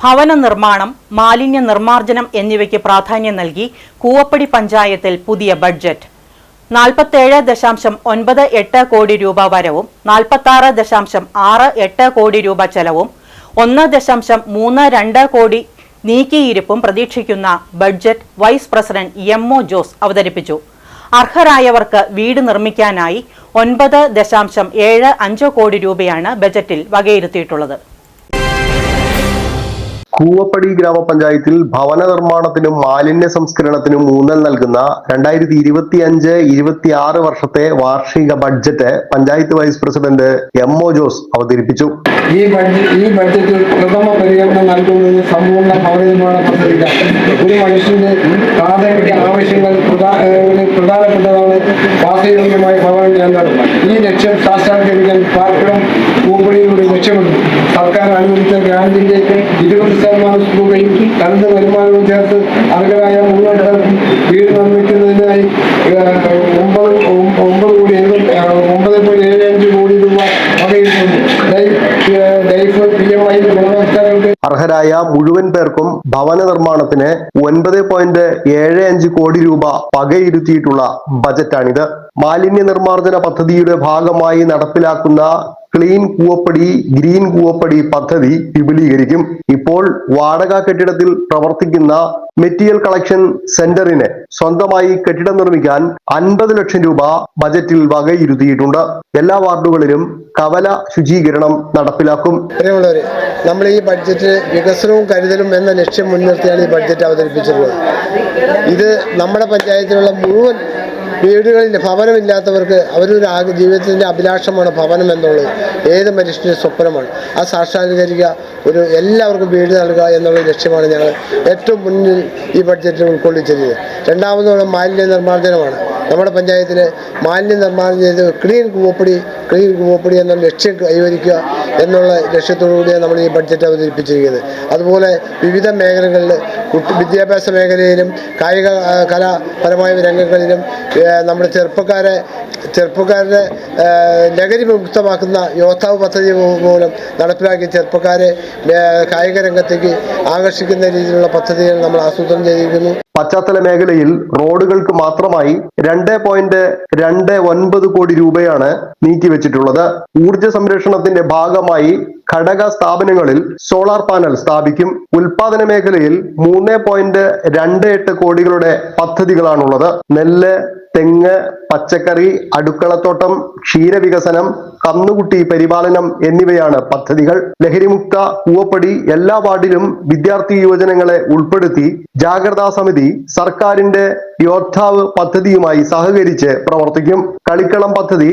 ഭവന നിർമ്മാണം മാലിന്യ നിർമ്മാർജനം എന്നിവയ്ക്ക് പ്രാധാന്യം നൽകി കൂവപ്പടി പഞ്ചായത്തിൽ പുതിയ ബഡ്ജറ്റ്. നാൽപ്പത്തേഴ് ദശാംശം ഒൻപത് എട്ട് കോടി രൂപ വരവും നാൽപ്പത്താറ് ദശാംശം ആറ് എട്ട് കോടി രൂപ ചെലവും ഒന്ന് ദശാംശം മൂന്ന് രണ്ട് കോടി നീക്കിയിരിപ്പും പ്രതീക്ഷിക്കുന്ന budget vice president M O Jose അവതരിപ്പിച്ചു. അർഹരായവർക്ക് വീട് നിർമ്മിക്കാനായി ഒൻപത് ദശാംശം ഏഴ് അഞ്ച് കോടി രൂപയാണ് ബജറ്റിൽ വകയിരുത്തിയിട്ടുള്ളത്. കൂവപ്പടി ഗ്രാമപഞ്ചായത്തിൽ ഭവന നിർമ്മാണത്തിനും മാലിന്യ സംസ്കരണത്തിനും ഊന്നൽ നൽകുന്ന രണ്ടായിരത്തി ഇരുപത്തി അഞ്ച് ഇരുപത്തി ആറ് വർഷത്തെ വാർഷിക budget panchayat vice president M O Jose അവതരിപ്പിച്ചു. ഈ ബഡ്ജറ്റ് ഈ ബഡ്ജറ്റിൽ പ്രഥമ പരിഗണന നൽകുന്നത് സമ്പൂർണ ഭവന നിർമ്മാണ പദ്ധതിക്കാണ് ഒരു മനുഷ്യന്റെ പ്രാഥമിക ആവശ്യങ്ങൾ പ്രധാ- പ്രധാനപ്പെട്ടതാണ് വാസയോഗ്യമായ ഭവനം എന്നത് ഈ ലക്ഷ്യം സാക്ഷാത്കരിക്കാൻ പാർപ്പിടം കൂപ്പടിയിലൂടെ ലക്ഷ്യമിട്ടു സർക്കാർ അനുവദിച്ച ഇരുപത് ശതമാനം രൂപയും തനത് വരുമാനവും ചേർത്ത് അർഹരായ മുഴുവൻ വീട് നിർമ്മിക്കുന്നതിനായി ഒമ്പത് ഒമ്പ- ഒമ്പത് കോടി എഴുപത്തി ഒമ്പത് പോയിന്റ് ഏഴ് അഞ്ച് കോടി രൂപ അർഹരായ മുഴുവൻ പേർക്കും ഭവന നിർമ്മാണത്തിന് ഒൻപത് പോയിന്റ് ഏഴ് അഞ്ച് കോടി രൂപ പകയിരുത്തിയിട്ടുള്ള ബജറ്റാണിത്. മാലിന്യ നിർമ്മാർജന പദ്ധതിയുടെ ഭാഗമായി നടപ്പിലാക്കുന്ന ക്ലീൻ കൂവപ്പടി ഗ്രീൻ കൂവപ്പടി പദ്ധതി വിപുലീകരിക്കും. ഇപ്പോൾ വാടക കെട്ടിടത്തിൽ പ്രവർത്തിക്കുന്ന മെറ്റീരിയൽ കളക്ഷൻ സെന്ററിന് സ്വന്തമായി കെട്ടിടം നിർമ്മിക്കാൻ അൻപത് ലക്ഷം രൂപ ബജറ്റിൽ വകയിരുത്തിയിട്ടുണ്ട്. എല്ലാ വാർഡുകളിലും കവല ശുചീകരണം നടപ്പിലാക്കും. നമ്മൾ ഈ ബഡ്ജറ്റ് വികസനവും കരുതലും എന്ന ലക്ഷ്യം മുൻനിർത്തിയാണ് ഈ ബഡ്ജറ്റ് അവതരിപ്പിച്ചിട്ടുള്ളത്. ഇത് നമ്മുടെ പഞ്ചായത്തിലുള്ള മുഴുവൻ വീടുകളിൽ ഭവനമില്ലാത്തവർക്ക് അവരൊരു ജീവിതത്തിന്റെ അഭിലാഷമാണ് ഭവനം എന്നുള്ളത്. ഏത് മനുഷ്യന്റെ സ്വപ്നമാണ്. ആ സാക്ഷാത്കരിക്കുക ഒരു എല്ലാവർക്കും വീട് നൽകുക എന്നുള്ള ലക്ഷ്യമാണ് ഞങ്ങൾ ഏറ്റവും മുന്നിൽ ഈ ബഡ്ജറ്റിൽ ഉൾക്കൊള്ളിച്ചിരുന്നത് രണ്ടാമതോളം മാലിന്യ നിർമ്മാർജനമാണ്. നമ്മുടെ പഞ്ചായത്തിൽ മാലിന്യ നിർമ്മാർജനം ചെയ്ത് ക്ലീൻ കൂവപ്പടി ക്ലീൻ കൂവപ്പടി എന്ന ലക്ഷ്യം കൈവരിക്കുക എന്നുള്ള ലക്ഷ്യത്തോടു കൂടിയാണ് നമ്മൾ ഈ ബഡ്ജറ്റ് അവതരിപ്പിച്ചിരിക്കുന്നത്. അതുപോലെ വിവിധ മേഖലകളിൽ വിദ്യാഭ്യാസ മേഖലയിലും കായിക കലാപരമായ രംഗങ്ങളിലും നമ്മുടെ ചെറുപ്പക്കാരെ ചെറുപ്പക്കാരുടെ ലഹരി മുക്തമാക്കുന്ന യോദ്ധാവ് പദ്ധതി മൂലം നടപ്പിലാക്കിയ ചെറുപ്പക്കാരെ കായിക രംഗത്തേക്ക് ആകർഷിക്കുന്ന രീതിയിലുള്ള പദ്ധതികൾ നമ്മൾ ആസൂത്രണം ചെയ്തിരിക്കുന്നു. പശ്ചാത്തല മേഖലയിൽ റോഡുകൾക്ക് മാത്രമായി രണ്ട് പോയിന്റ് രണ്ട് ഒൻപത് കോടി രൂപയാണ് നീക്കിവെച്ചിട്ടുള്ളത് ഊർജ സംരക്ഷണത്തിന്റെ ഭാഗമായി ഘടക സ്ഥാപനങ്ങളിൽ സോളാർ പാനൽ സ്ഥാപിക്കും. ഉൽപാദന മേഖലയിൽ മൂന്ന് പോയിന്റ് രണ്ട് എട്ട് കോടികളുടെ പദ്ധതികളാണുള്ളത്. നെല്ല് തെങ്ങ് പച്ചക്കറി അടുക്കളത്തോട്ടം ക്ഷീരവികസനം കന്നുകുട്ടി പരിപാലനം എന്നിവയാണ് പദ്ധതികൾ. ലഹരിമുക്ത കൂവപ്പടി എല്ലാ വാർഡിലും വിദ്യാർത്ഥി യുവജനങ്ങളെ ഉൾപ്പെടുത്തി ജാഗ്രതാ സമിതി സർക്കാരിന്റെ യോദ്ധാവ് പദ്ധതിയുമായി സഹകരിച്ച് പ്രവർത്തിക്കും. കളിക്കളം പദ്ധതി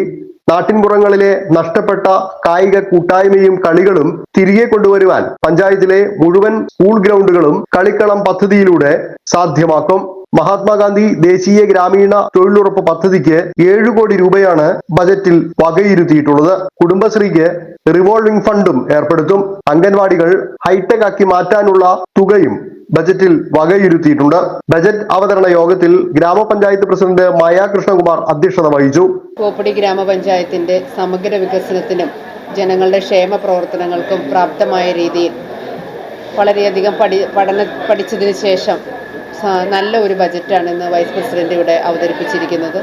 നാട്ടിൻപുറങ്ങളിലെ നഷ്ടപ്പെട്ട കായിക കൂട്ടായ്മയും കളികളും തിരികെ കൊണ്ടുവരുവാൻ പഞ്ചായത്തിലെ മുഴുവൻ സ്കൂൾ ഗ്രൗണ്ടുകളും കളിക്കളം പദ്ധതിയിലൂടെ സാധ്യമാക്കും. മഹാത്മാഗാന്ധി ദേശീയ ഗ്രാമീണ തൊഴിലുറപ്പ് പദ്ധതിക്ക് ഏഴു കോടി രൂപയാണ് ബജറ്റിൽ വകയിരുത്തിയിട്ടുള്ളത്. കുടുംബശ്രീക്ക് റിവോൾവിംഗ് ഫണ്ടും ഏർപ്പെടുത്തും. അംഗൻവാടികൾ ഹൈടെക് ആക്കി മാറ്റാനുള്ള തുകയും ബജറ്റിൽ വകയിരുത്തിയിട്ടുണ്ട്. ബജറ്റ് അവതരണ യോഗത്തിൽ ഗ്രാമപഞ്ചായത്ത് പ്രസിഡന്റ് മായ കൃഷ്ണകുമാർ അധ്യക്ഷത വഹിച്ചു. കോപ്പടി ഗ്രാമപഞ്ചായത്തിന്റെ സമഗ്ര വികസനത്തിനും ജനങ്ങളുടെ ക്ഷേമ പ്രവർത്തനങ്ങൾക്കും പ്രാപ്തമായ രീതിയിൽ വളരെയധികം പഠി പഠന പഠിച്ചതിന് ശേഷം നല്ല ഒരു ബജറ്റാണ് ഇന്ന് വൈസ് പ്രസിഡന്റ് ഇവിടെ അവതരിപ്പിച്ചിരിക്കുന്നത്.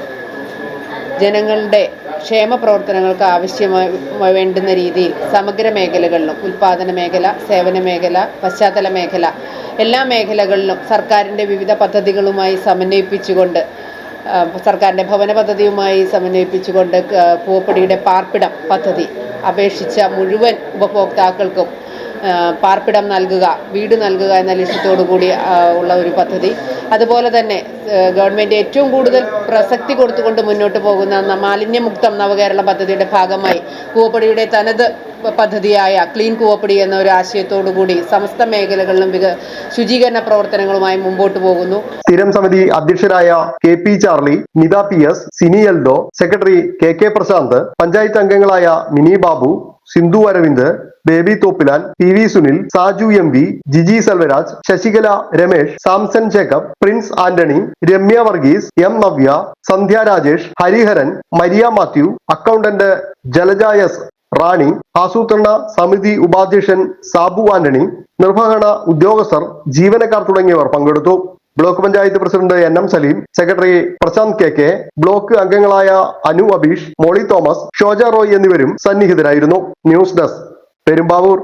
ജനങ്ങളുടെ ക്ഷേമ പ്രവർത്തനങ്ങൾക്ക് ആവശ്യമായി വേണ്ടുന്ന രീതിയിൽ സമഗ്ര മേഖലകളിലും ഉൽപാദന മേഖല സേവന മേഖല പശ്ചാത്തല മേഖല എല്ലാ മേഖലകളിലും സർക്കാരിന്റെ വിവിധ പദ്ധതികളുമായി സമന്വയിപ്പിച്ചുകൊണ്ട് സർക്കാരിന്റെ ഭവന പദ്ധതിയുമായി സമന്വയിപ്പിച്ചുകൊണ്ട് പൂവപ്പടിയുടെ പാർപ്പിടം പദ്ധതി അപേക്ഷിച്ച മുഴുവൻ ഉപഭോക്താക്കൾക്കും പാർപ്പിടം നൽകുക വീട് നൽകുക എന്ന ലക്ഷ്യത്തോടു കൂടി ഉള്ള ഒരു പദ്ധതി. അതുപോലെ തന്നെ ഗവൺമെന്റ് ഏറ്റവും കൂടുതൽ പ്രസക്തി കൊടുത്തുകൊണ്ട് മുന്നോട്ട് പോകുന്ന മാലിന്യമുക്തം നവകേരള പദ്ധതിയുടെ ഭാഗമായി പൂവപ്പടിയുടെ തനത് പദ്ധതിയായ ക്ലീൻ കൂവപ്പടി എന്ന ഒരു ആശയത്തോടു കൂടി സമസ്ത മേഖലകളിലും വിക ശുചീകരണ പ്രവർത്തനങ്ങളുമായി മുമ്പോട്ട് പോകുന്നു. സ്ഥിരം സമിതി അധ്യക്ഷരായ K P Charlie Nitha P S Sini Eldho secretary K K Prashanth panchayat അംഗങ്ങളായ Mini Babu Sindhu Aravind Baby Thoppilal P V Sunil Saju M V Jiji Selvaraj Sasikala Ramesh Samson Jacob Prince Antony Ramya Varghese M Navya Sandhya Rajesh Hariharan Maria Mathew accountant Jalaja S Rani ആസൂത്രണ സമിതി ഉപാധ്യക്ഷൻ സാബു ആന്റണി നിർവഹണ ഉദ്യോഗസ്ഥർ ജീവനക്കാർ തുടങ്ങിയവർ പങ്കെടുത്തു. Block panchayat president N M Salim secretary Prashanth K K block അംഗങ്ങളായ അനു അബീഷ് മോളി തോമസ് ഷോജ റോയ് എന്നിവരും സന്നിഹിതരായിരുന്നു. News desk Perumbavoor.